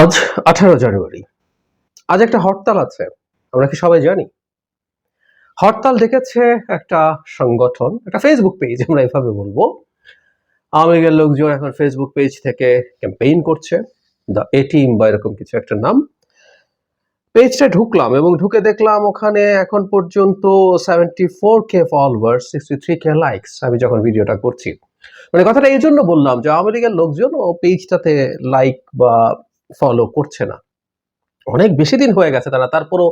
আজ আঠারো জানুয়ারি। আজ একটা হরতাল আছে, আমরা কি সবাই জানি? হরতাল ডেকেছে একটা সংগঠন, একটা ফেসবুক পেজ আমরা এভাবে বলব। লীগের লোকজন এখন ফেসবুক পেজ থেকে ক্যাম্পেইন করছে দ্য এ টিম বা এরকম কিছু একটা নাম। পেজটা ঢুকলাম এবং ঢুকে দেখলাম ওখানে এখন পর্যন্ত seventy four K followers sixty three K likes আমি যখন ভিডিওটা করছি। মানে কথাটা এই জন্য বললাম যে লীগের লোকজন ও পেজটাতে লাইক বা ফলো করছে না। অনেক বেশি দিন হয়ে গেছে তারা, তারপরও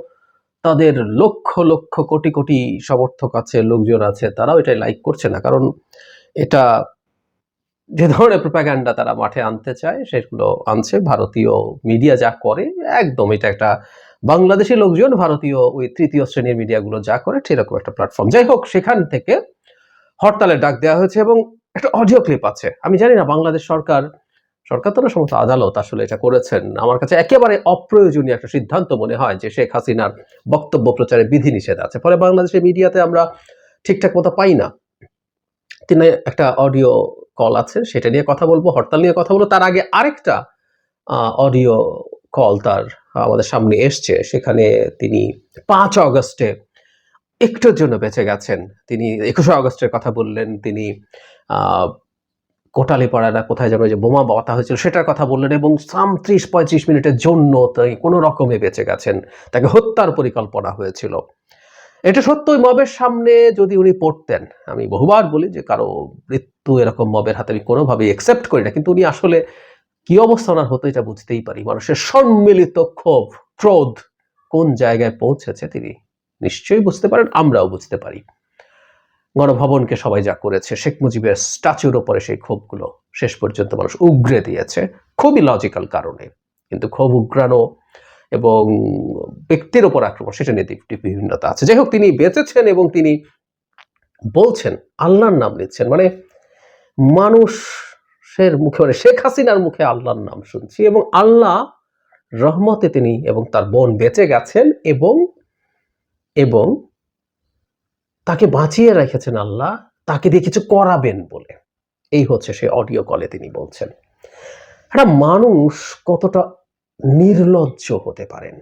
তাদের লক্ষ লক্ষ, কোটি কোটি সমর্থক আছে, লোকজন আছে, তারাও এটাই লাইক করছে না। কারণ এটা যে ধরনের প্রোপাগ্যান্ডা তারা মাঠে আনতে চায়, সেগুলো আনছে ভারতীয় মিডিয়া যা করে, একদম এটা একটা বাংলাদেশি লোকজন ভারতীয় ওই তৃতীয় শ্রেণির মিডিয়াগুলো যা করে, সেরকম একটা প্ল্যাটফর্ম যাই হোক, সেখান থেকে হরতালের ডাক দেওয়া হয়েছে এবং একটা অডিও ক্লিপ আছে। আমি জানি না বাংলাদেশ সরকার সরকার তো সমস্ত আদালত আসলে এটা করেছেন। আমার কাছে একেবারে অপ্রয়োজনীয় একটা সিদ্ধান্ত মনে হয় যে শেখ হাসিনার বক্তব্য প্রচারে বিধিনিষেধ আছে। ফলে বাংলাদেশের মিডিয়াতে আমরা ঠিকঠাক মতো পাই না। তিনি একটা অডিও কল আছে, সেটা নিয়ে কথা বলব, হরতাল নিয়ে কথা বলব। তার আগে আরেকটা অডিও কল তার আমাদের সামনে এসছে। সেখানে তিনি পাঁচ অগস্টে একটুর জন্য বেঁচে গেছেন। তিনি একুশে অগস্টের কথা বললেন। তিনি আহ কোটালীপাড়া কোথায় যেন যে বোমা বাতা হয়েছিল, সেটার কথা বললেন এবং সাম ত্রিশ পঁয়ত্রিশ মিনিটের জন্য তাই কোনো রকমে বেঁচে গেছেন। তাকে হত্যার পরিকল্পনা হয়েছিল। এটা সত্যই মবের সামনে যদি উনি পড়তেন, আমি বহুবার বলি যে কারও মৃত্যু এরকম মবের হাতে আমি কোনোভাবেই একসেপ্ট করি না, কিন্তু উনি আসলে কি অবস্থা ওনার হতো এটা বুঝতেই পারি। মানুষের সম্মিলিত ক্ষোভ, ক্রোধ কোন জায়গায় পৌঁছেছে তিনি নিশ্চয়ই বুঝতে পারেন, আমরাও বুঝতে পারি। গণভবনকে সবাই যা করেছে, শেখ মুজিবের স্ট্যাচুর ওপরে সেই ক্ষোভগুলো শেষ পর্যন্ত মানুষ উগরে দিয়েছে, খুবই লজিক্যাল কারণে। কিন্তু ক্ষোভ উগ্রানো এবং ব্যক্তির ওপর আক্রমণ, সেটা নিয়ে বিভিন্নতা আছে। যাই হোক, তিনি বেঁচেছেন এবং তিনি বলছেন, আল্লাহর নাম নিচ্ছেন। মানে মানুষের মুখে মানে শেখ হাসিনার মুখে আল্লাহর নাম শুনছি এবং আল্লাহ রহমতে তিনি এবং তার বোন বেঁচে গেছেন এবং এবং তাকে বাঁচিয়ে রেখেছেন আল্লাহ, তাকে দিয়ে কিছু করাবেন বলে। এই হচ্ছে সে অডিও কলে তিনি বলছেন। একটা মানুষ কতটা নির্লজ্জ হতে পারেন?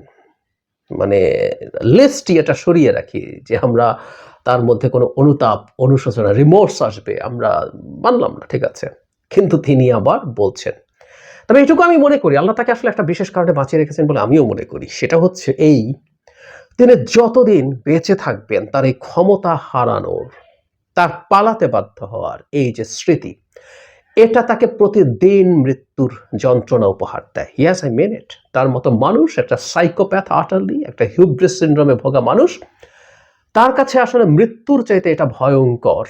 মানে লিস্টটি এটা সরিয়ে রাখি যে আমরা তার মধ্যে কোনো অনুতাপ, অনুশোচনা রিমোর্স আসবে আমরা মানলাম না, ঠিক আছে? কিন্তু তিনি আবার বলছেন। তবে এইটুকু আমি মনে করি, আল্লাহ তাকে আসলে একটা বিশেষ কারণে বাঁচিয়ে রেখেছেন বলে আমিও মনে করি। সেটা হচ্ছে এই তিনি যতদিন বেঁচে থাকবেন, তার এই ক্ষমতা হারানোর, তার পালাতে বাধ্য হওয়ার এই যে স্মৃতি, এটা তাকে প্রতিদিন মৃত্যুর যন্ত্রণা উপহার দেয়। ইয়াস আই মেন ইট তার মতো মানুষ, একটা সাইকোপ্যাথ আটারলি একটা হিউব্রিস সিন্ড্রোমে ভোগা মানুষ, তার কাছে আসলে মৃত্যুর চাইতে এটা ভয়ঙ্কর।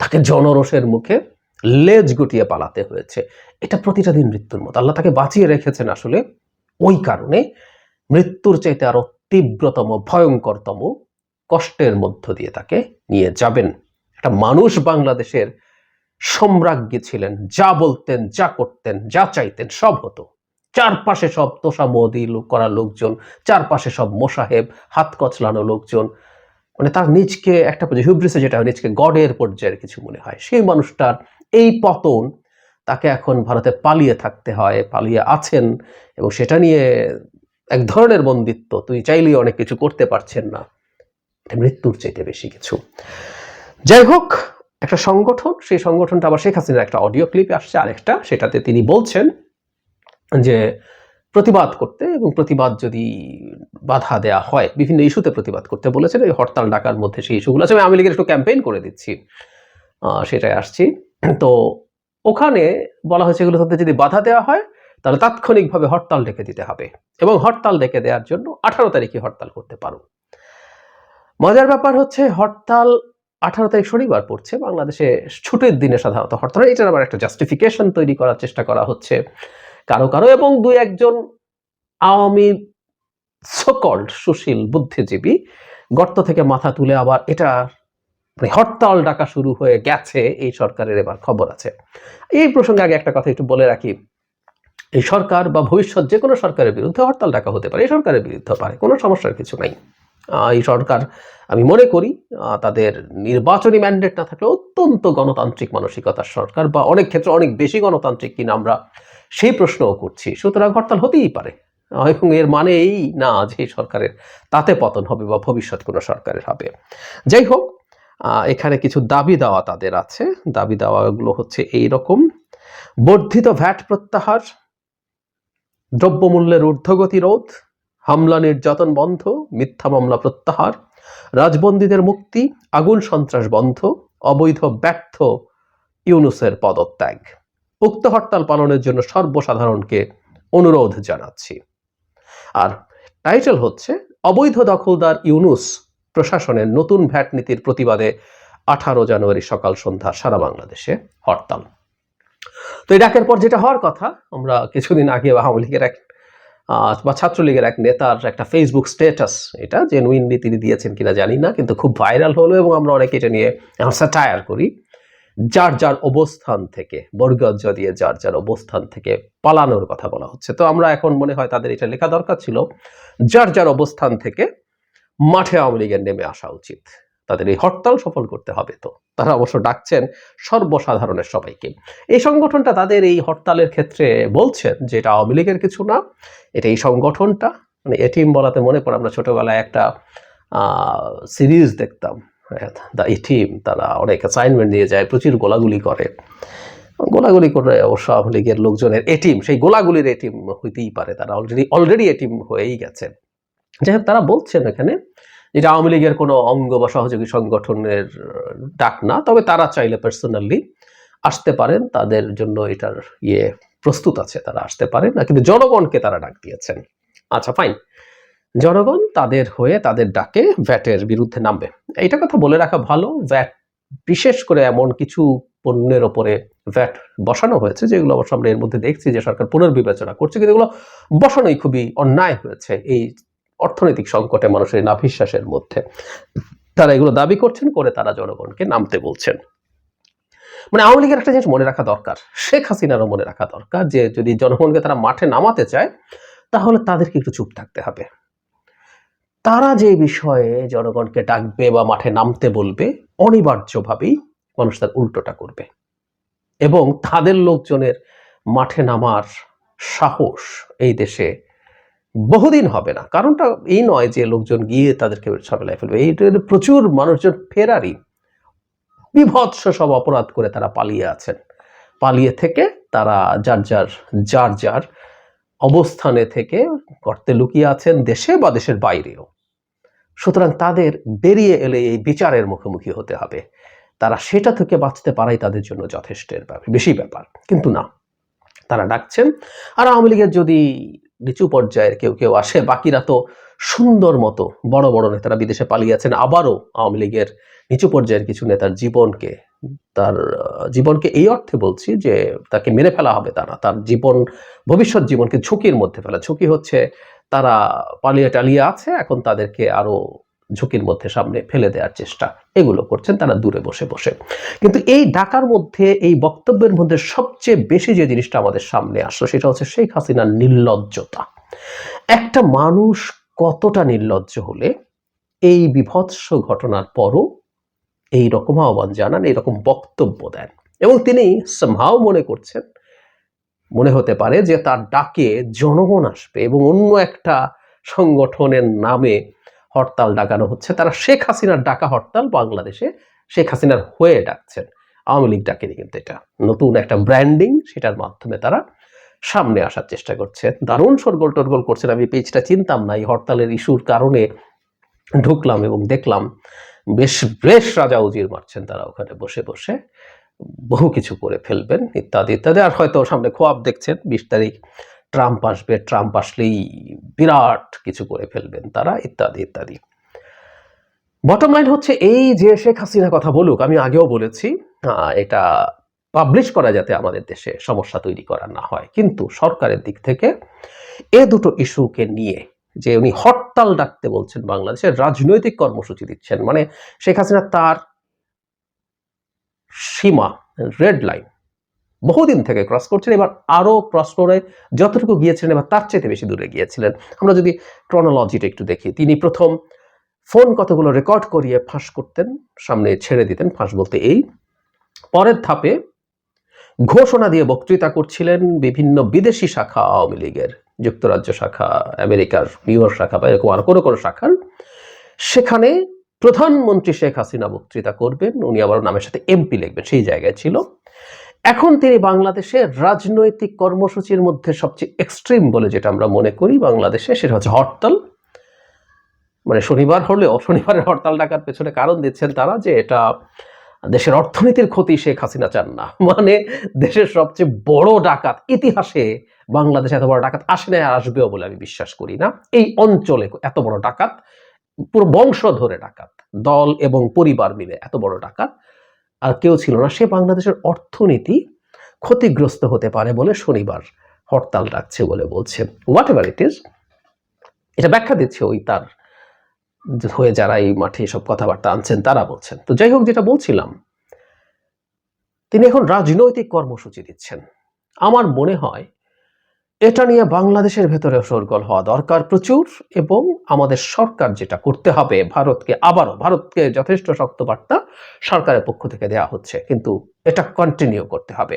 তাকে জনরসের মুখে লেজ গুটিয়ে পালাতে হয়েছে। এটা প্রতিটা দিন মৃত্যুর মতো। আল্লাহ তাকে বাঁচিয়ে রেখেছেন আসলে ওই কারণে মৃত্যুর চাইতে আরও তীব্রতম, ভয়ঙ্করতম কষ্টের মধ্য দিয়ে তাকে নিয়ে যাবেন। একটা মানুষ বাংলাদেশের সম্রাজ্ঞী ছিলেন, যা বলতেন, যা করতেন, যা চাইতেন, সব হতো। চারপাশে সব তোষা মোদি করা লোকজন, চারপাশে সব মোসাহেব, হাত কচলানো লোকজন। মানে তার নিজকে একটা হিউব্রিসে যেটা হয়, নিজকে গডের পর্যায়ের কিছু মনে হয়। সেই মানুষটার এই পতন তাকে এখন ভারতে পালিয়ে থাকতে হয়, পালিয়ে আছেন এবং সেটা নিয়ে এক ধরনের বন্দিত্ব তুই চাইলেই অনেক কিছু করতে পারছেন না। মৃত্যুর চাইতে বেশি কিছু। যাই হোক, একটা সংগঠন, সেই সংগঠনটা আবার শেখ হাসিনার একটা অডিও ক্লিপে আসছে, আরেকটা, সেটাতে তিনি বলছেন যে প্রতিবাদ করতে এবং প্রতিবাদ যদি বাধা দেয়া হয়, বিভিন্ন ইস্যুতে প্রতিবাদ করতে বলেছেন, এই হরতাল ডাকার মধ্যে সেই ইস্যুগুলো আছে। আমি আওয়ামী লীগের একটু ক্যাম্পেইন করে দিচ্ছি। সেটাই আসছি। তো ওখানে বলা হয়েছে এগুলো যদি বাধা দেওয়া হয় তাহলে তাৎক্ষণিকভাবে হরতাল ডেকে দিতে হবে এবং হরতাল ডেকে দেওয়ার জন্য আঠারো তারিখে হরতাল করতে পারো। মজার ব্যাপার হচ্ছে হরতাল আঠারো তারিখ শনিবার পড়ছে, বাংলাদেশে ছুটির দিনে সাধারণত হরতাল। এটার আবার একটা জাস্টিফিকেশন তৈরি করার চেষ্টা করা হচ্ছে। কারও কারও এবং দুই একজন আওয়ামী সকল্ড সুশীল বুদ্ধিজীবী গর্ত থেকে মাথা তুলে আবার এটা মানে হরতাল ডাকা শুরু হয়ে গেছে, এই সরকারের এবার খবর আছে। এই প্রসঙ্গে আগে একটা কথা একটু বলে রাখি। এই সরকার বা ভবিষ্যৎ যে কোনো সরকারের বিরুদ্ধে হরতাল ডাকা হতে পারে, এই সরকারের বিরুদ্ধে পারে, কোনো সমস্যার কিছু নাই। এই সরকার, আমি মনে করি তাদের নির্বাচনী ম্যান্ডেট না থাকলে অত্যন্ত গণতান্ত্রিক মানসিকতার সরকার বা অনেক ক্ষেত্রে অনেক বেশি গণতান্ত্রিক কিনা আমরা সেই প্রশ্নও করছি। সুতরাং হরতাল হতেই পারে। এবং এর মানে এই না যে সরকারের তাতে পতন হবে বা ভবিষ্যৎ কোনো সরকারের হবে। যাই হোক এখানে কিছু দাবি দেওয়া তাদের আছে। দাবি দেওয়াগুলো হচ্ছে এই রকম বর্ধিত ভ্যাট প্রত্যাহার দ্রব্যমূল্যের ঊর্ধ্বগতি রোধ, হামলা নির্যাতন বন্ধ, মিথ্যা মামলা প্রত্যাহার, রাজবন্দীদের মুক্তি, আগুন সন্ত্রাস বন্ধ, অবৈধ ব্যর্থ ইউনুসের পদত্যাগ। উক্ত হরতাল পালনের জন্য সর্বসাধারণকে অনুরোধ জানাচ্ছি। আর টাইটেল হচ্ছে, অবৈধ দখলদার ইউনুস প্রশাসনের নতুন ভ্যাট নীতির প্রতিবাদে আঠারো জানুয়ারি সকাল সন্ধ্যা সারা বাংলাদেশে হরতাল। তো এই ডাকের পর যেটা হওয়ার কথা, আমরা কিছুদিন আগে আওয়ামী লীগের এক বা ছাত্রলীগের এক নেতার একটা ফেসবুক স্ট্যাটাস এটা জেনুইনলি তিনি দিয়েছেন কিনা জানি না, কিন্তু খুব ভাইরাল হলো এবং আমরা অনেকে এটা নিয়ে স্যাটায়ার করি। যার যার অবস্থান থেকে বর্গজ দিয়ে যার যার অবস্থান থেকে পালানোর কথা বলা হচ্ছে। তো আমরা এখন মনে হয় তাদের এটা লেখা দরকার ছিল, যার যার অবস্থান থেকে মাঠে আওয়ামী লীগের নেমে আসা উচিত। তাদের এই হরতাল সফল করতে হবে তো। তারা অবশ্য ডাকছেন সর্বসাধারণের সবাইকে। এই সংগঠনটা তাদের এই হরতালের ক্ষেত্রে বলছেন যে এটা আওয়ামী লীগের কিছু না, এটা এই সংগঠনটা। মানে এটিম বলাতে মনে পড়ে, আমরা ছোটবেলায় একটা সিরিজ দেখতাম দ্য এটিম তারা অনেক অ্যাসাইনমেন্ট নিয়ে যায়, প্রচুর গোলাগুলি করে। গোলাগুলি করে অবশ্য আওয়ামী লীগের লোকজনের এটিম সেই গোলাগুলির এটিম হইতেই পারে, তারা অলরেডি অলরেডি এটিম হয়েই গেছে। যাই তারা বলছেন এখানে এটা আওয়ামী লীগের কোনো অঙ্গ বা সহযোগী সংগঠনের ডাক না, তবে তারা চাইলে পার্সোনালি আসতে পারেন, তাদের জন্য এটার ইয়ে প্রস্তুত আছে, তারা আসতে পারেন না কিন্তু জনগণকে তারা ডাক দিয়েছেন। আচ্ছা ফাইন জনগণ তাদের হয়ে তাদের ডাকে ভ্যাটের বিরুদ্ধে নামবে। এইটা কথা বলে রাখা ভালো, ভ্যাট বিশেষ করে এমন কিছু পণ্যের ওপরে ভ্যাট বসানো হয়েছে, যেগুলো অবশ্য আমরা এর মধ্যে দেখছি যে সরকার পুনর্বিবেচনা করছে, কিন্তু এগুলো বসানোই খুবই অন্যায় হয়েছে এই অর্থনৈতিক সংকটে মানুষের নাভিশ্বাসের মধ্যে। তারা এগুলো দাবি করছেন করে তারা জনগণকে নামতে বলছেন। মানে আওয়ামী লীগের একটা জিনিস মনে রাখা দরকার, শেখ হাসিনারও মনে রাখা দরকার যে যদি জনগণকে তারা মাঠে নামাতে চায়, তাহলে তাদেরকে একটু চুপ থাকতে হবে। তারা যে বিষয়ে জনগণকে ডাকবে বা মাঠে নামতে বলবে, অনিবার্যভাবেই মানুষ তার উল্টোটা করবে। এবং তাদের লোকজনের মাঠে নামার সাহস এই দেশে বহুদিন হবে না। কারণটা এই নয় যে লোকজন গিয়ে তাদেরকে ঝামেলায় ফেলবে। এই প্রচুর মানুষজন ফেরারি। বিভৎস সব অপরাধ করে তারা পালিয়ে আছেন। পালিয়ে থেকে তারা যার যার যার যার অবস্থানে থেকে গর্তে লুকিয়ে আছেন দেশে বা দেশের বাইরেও। সুতরাং তাদের বেরিয়ে এলে এই বিচারের মুখোমুখি হতে হবে। তারা সেটা থেকে বাঁচতে পারাই তাদের জন্য যথেষ্টের ব্যাপার, বেশি ব্যাপার। কিন্তু না, তারা ডাকছেন। আর আওয়ামী লীগের যদি নিচু পর্যায়ের কেউ কেউ আসে। বাকিরা তো সুন্দর মতো বড় বড় নেতারা বিদেশে পালিয়ে আছেন। আবারও আওয়ামী লীগের নিচু পর্যায়ের কিছু নেতার জীবনকে, তার জীবনকে এই অর্থে বলছি যে তাকে মেরে ফেলা হবে তা না তার জীবন, ভবিষ্যৎ জীবনকে ঝুঁকির মধ্যে ফেলা। ঝুঁকি হচ্ছে তারা পালিয়ে টালিয়ে আছে, এখন তাদেরকে আরও ঝুঁকির মধ্যে সামনে ফেলে দেওয়ার চেষ্টা। এগুলো করছেন তারা দূরে বসে বসে। কিন্তু এই ডাকার মধ্যে এই বক্তব্যের মধ্যে সবচেয়ে বেশি যে জিনিসটা আমাদের সামনে আসলো, সেটা হচ্ছে শেখ হাসিনার নির্লজ্জতা। একটা মানুষ কতটা নির্লজ্জ হলে এই বিভৎস ঘটনার পরও এই রকম আহ্বান জানান এরকম বক্তব্য দেন। এবং তিনি সম্ভাও মনে করছেন, মনে হতে পারে যে তার ডাকে জনগণ আসবে এবং অন্য একটা সংগঠনের নামে হরতাল ডাকানো হচ্ছে। তারা শেখ হাসিনার ডাকা হরতাল বাংলাদেশে শেখ হাসিনার হয়ে ডাকছেন। আওয়ামী লীগ ডাকেনি কিন্তু এটা। নতুন একটা ব্র্যান্ডিং সেটার মাধ্যমে তারা সামনে আসার চেষ্টা করছে। দারুণ সরগোল টরগোল করছেন। আমি পেজটা চিনতাম না। এই হরতালের ইস্যুর কারণে ঢুকলাম এবং দেখলাম বেশ বেশ রাজা উজির মারছেন তারা ওখানে বসে বসে। বহু কিছু করে ফেলবেন ইত্যাদি ইত্যাদি। আর হয়তো সামনে খোয়াব দেখছেন। বিশ তারিখ ট্রাম্প আসবে, ট্রাম্প আসলেই বিরাট কিছু করে ফেলবেন তারা, ইত্যাদি ইত্যাদি। বটম লাইন হচ্ছে এই যে শেখ হাসিনা কথা বলুক, আমি আগেও বলেছি এটা পাবলিশ করা যাতে আমাদের দেশে সমস্যা তৈরি করা না হয়। কিন্তু সরকারের দিক থেকে এ দুটো ইস্যুকে নিয়ে যে উনি হরতাল ডাকতে বলছেন বাংলাদেশের রাজনৈতিক কর্মসূচি দিচ্ছেন মানে শেখ হাসিনা তার সীমা রেড লাইন বহুদিন থেকে ক্রস করছেন এবার আরও ক্রস করে যতটুকু গিয়েছিলেন এবার তার চাইতে বেশি দূরে গিয়েছিলেন। আমরা যদি ক্রনোলজিটা একটু দেখি, তিনি প্রথম ফোন কতগুলো রেকর্ড করিয়ে ফাঁস করতেন, সামনে ছেড়ে দিতেন ফাঁস বলতে এই। পরের ধাপে ঘোষণা দিয়ে বক্তৃতা করছিলেন বিভিন্ন বিদেশি শাখা, আওয়ামী লীগের, যুক্তরাজ্য শাখা, আমেরিকার নিউ শাখা বা এরকম আর কোনো কোনো শাখার। সেখানে প্রধানমন্ত্রী শেখ হাসিনা বক্তৃতা করবেন, উনি আবার নামের সাথে এমপি লিখবেন, সেই জায়গায় ছিল। এখন তিনি বাংলাদেশে রাজনৈতিক কর্মসূচির মধ্যে সবচেয়ে এক্সট্রিম বলে যেটা আমরা মনে করি বাংলাদেশে, সেটা হচ্ছে হরতাল। মানে শনিবার হলেও শনিবারের হরতাল ডাকার পেছনে কারণ দিচ্ছেন তারা যে এটা দেশের অর্থনীতির ক্ষতি শেখ হাসিনা চান না। মানে দেশের সবচেয়ে বড় ডাকাত, ইতিহাসে বাংলাদেশে এত বড় ডাকাত আসে না আসবেও বলে আমি বিশ্বাস করি না। এই অঞ্চলে এত বড় ডাকাত, পুরো বংশ ধরে ডাকাত, দল এবং পরিবার মিলে এত বড় ডাকাত। কেউ ছিল না, সে বাংলাদেশের অর্থনীতি ক্ষতিগ্রস্ত হতে পারে বলে শনিবার হরতাল ডাকছে বলে বলছে। হোয়াট এভার ইট ইজ এটা ব্যাখ্যা দিচ্ছে ওই তার হয়ে যারা এই মাঠে এসব কথাবার্তা আনছেন, তারা বলছেন। তো যাই হোক, যেটা বলছিলাম, তিনি এখন রাজনৈতিক কর্মসূচি দিচ্ছেন। আমার মনে হয় এটা নিয়ে বাংলাদেশের ভেতরে সরগোল হওয়া দরকার প্রচুর এবং আমাদের সরকার যেটা করতে হবে, ভারতকে আবারও, ভারতকে যথেষ্ট শক্ত বার্তা সরকারের পক্ষ থেকে দেওয়া হচ্ছে। কিন্তু এটা কন্টিনিউ করতে হবে।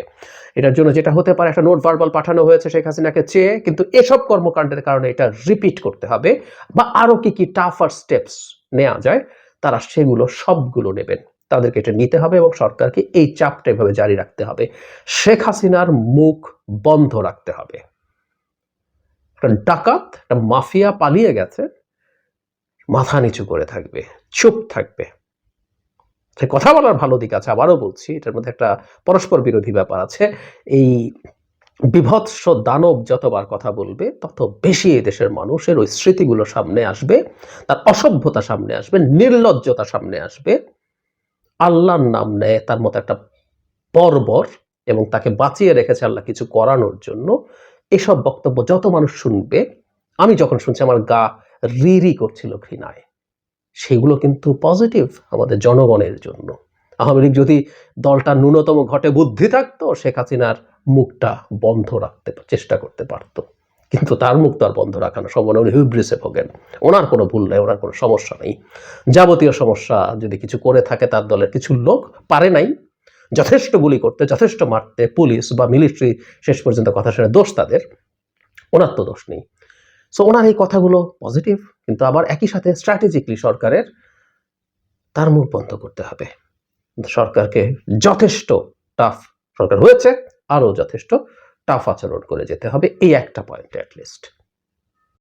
এটার জন্য যেটা হতে পারে, একটা নোট ভার্বাল পাঠানো হয়েছে শেখ হাসিনাকে চেয়ে, কিন্তু এসব কর্মকাণ্ডের কারণে এটা রিপিট করতে হবে বা আরও কি কি টাফার স্টেপস নেওয়া যায়, তারা সেগুলো সবগুলো নেবেন। তাদেরকে এটা নিতে হবে এবং সরকারকে এই চাপটা এভাবে জারি রাখতে হবে। শেখ হাসিনার মুখ বন্ধ রাখতে হবে। একটা ডাকাত একটা মাফিয়া পালিয়ে গেছে, মাথা নিচু করে থাকবে, চুপ থাকবে। কথা বলার ভালো দিক আছে, আবারও বলছি, এটার মধ্যে একটা পরস্পর বিরোধী ব্যাপার আছে। এই বিভৎস দানব যতবার কথা বলবে, তত বেশি দেশের মানুষের ওই স্মৃতিগুলো সামনে আসবে, তার অসভ্যতা সামনে আসবে, নির্লজ্জতা সামনে আসবে। আল্লাহর নাম নেয় তার মতো একটা বর্বর এবং তাকে বাঁচিয়ে রেখেছে আল্লাহ কিছু করানোর জন্য। এসব বক্তব্য যত মানুষ শুনবে, আমি যখন শুনছি আমার গা রি রি করছিল ঘৃণায়। সেগুলো কিন্তু পজিটিভ আমাদের জনগণের জন্য। আওয়ামী লীগ যদি দলটা ন্যূনতম ঘটে বুদ্ধি থাকতো, শেখ হাসিনার মুখটা বন্ধ রাখতে চেষ্টা করতে পারত। কিন্তু তার মুখ তো আর বন্ধ রাখানো সম্ভব উনি হিব্রিসে ভোগেন। ওনার কোনো ভুল নেই, ওনার কোনো সমস্যা নেই। যাবতীয় সমস্যা যদি কিছু করে থাকে, তার দলের কিছু লোক পারে নাই যথেষ্ট গুলি করতে, যথেষ্ট মারতে, পুলিশ বা মিলিটারি শেষ পর্যন্ত কথা শুনে দোষ তাদের, ওনার তো দোষ নেই। সো ওনার এই কথাগুলো পজিটিভ কিন্তু আবার একই সাথে স্ট্র্যাটেজিকলি সরকারের তার মুখ বন্ধ করতে হবে। সরকারকে যথেষ্ট টাফ সরকার হয়েছে, আরও যথেষ্ট টাফ আচরণ করে যেতে হবে, এই একটা পয়েন্ট অ্যাটলিস্ট